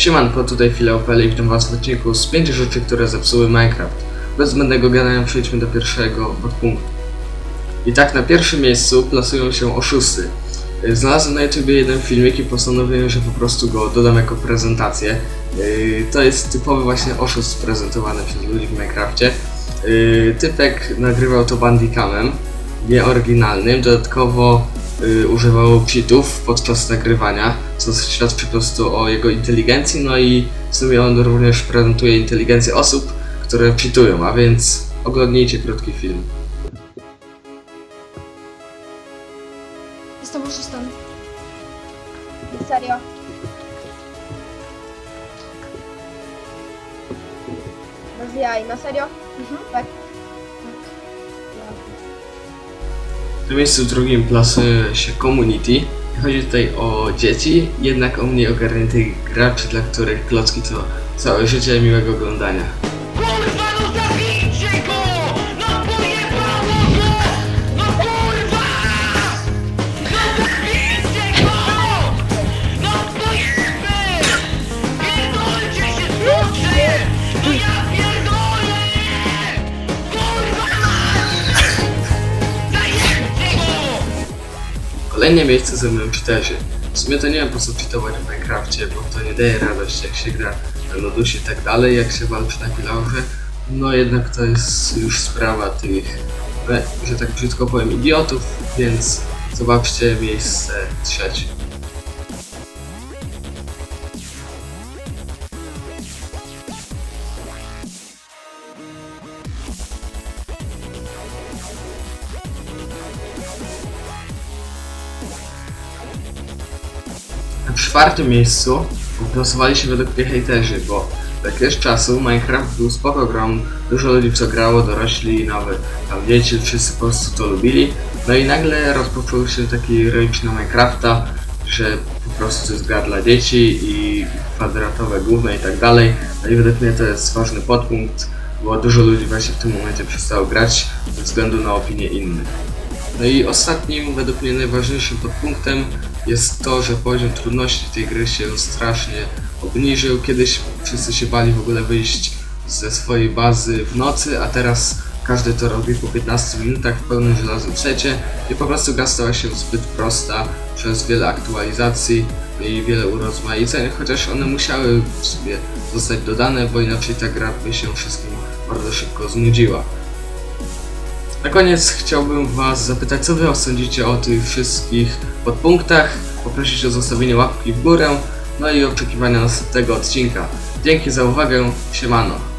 Siemanko, tutaj Fileopel i witam was w odcinku z 5 rzeczy, które zepsuły Minecraft. Bez zbędnego gadania przejdźmy do pierwszego podpunktu. I tak na pierwszym miejscu plasują się oszusty. Yy, Znalazłem na YouTubie jeden filmik i postanowiłem, że po prostu go dodam jako prezentację. Yy, To jest typowy właśnie oszust prezentowany przez ludzi w Minecrafcie. Yy, Typek nagrywał to bandicamem, nieoryginalnym, dodatkowo y, używał cheatów podczas nagrywania, co świadczy po prostu o jego inteligencji, no i w sumie on również prezentuje inteligencję osób, które cheatują, a więc oglądnijcie krótki film. Jestem oszustem. Serio? Bez na serio? Mhm. Tak. Na miejscu drugim plasuje się Community. Chodzi tutaj o dzieci, jednak o mniej ogarniętych graczy, dla których klocki to całe życie miłego oglądania. Kolejne miejsce zajmują cheaterzy. W sumie to nie wiem po co cheatować w Minecrafcie, bo to nie daje radości jak się gra na lodusie i tak dalej, jak się walczy na kilaurze. No jednak to jest już sprawa tych, że tak brzydko powiem, idiotów, więc zobaczcie miejsce trzecie. Czwartym miejscu głosowali się według mnie hejterzy, bo jakiegoś czasu Minecraft był spoko grą, dużo ludzi w to grało, dorośli, nawet tam dzieci, wszyscy po prostu to lubili. No i nagle rozpoczął się taki rage na Minecrafta, że po prostu jest gra dla dzieci i kwadratowe główne i tak dalej. No i według mnie to jest ważny podpunkt, bo dużo ludzi właśnie w tym momencie przestało grać ze względu na opinie innych. No i ostatnim, według mnie najważniejszym podpunktem jest to, że poziom trudności tej gry się strasznie obniżył. Kiedyś wszyscy się bali w ogóle wyjść ze swojej bazy w nocy, a teraz każdy to robi po 15 minutach w pełnym żelaznym secie i po prostu gra stała się zbyt prosta przez wiele aktualizacji i wiele urozmaiceń, chociaż one musiały w sobie zostać dodane, bo inaczej ta gra by się wszystkim bardzo szybko znudziła. Na koniec chciałbym Was zapytać, co Wy sądzicie o tych wszystkich podpunktach, poprosić o zostawienie łapki w górę, no i oczekiwania następnego odcinka. Dzięki za uwagę, siemano.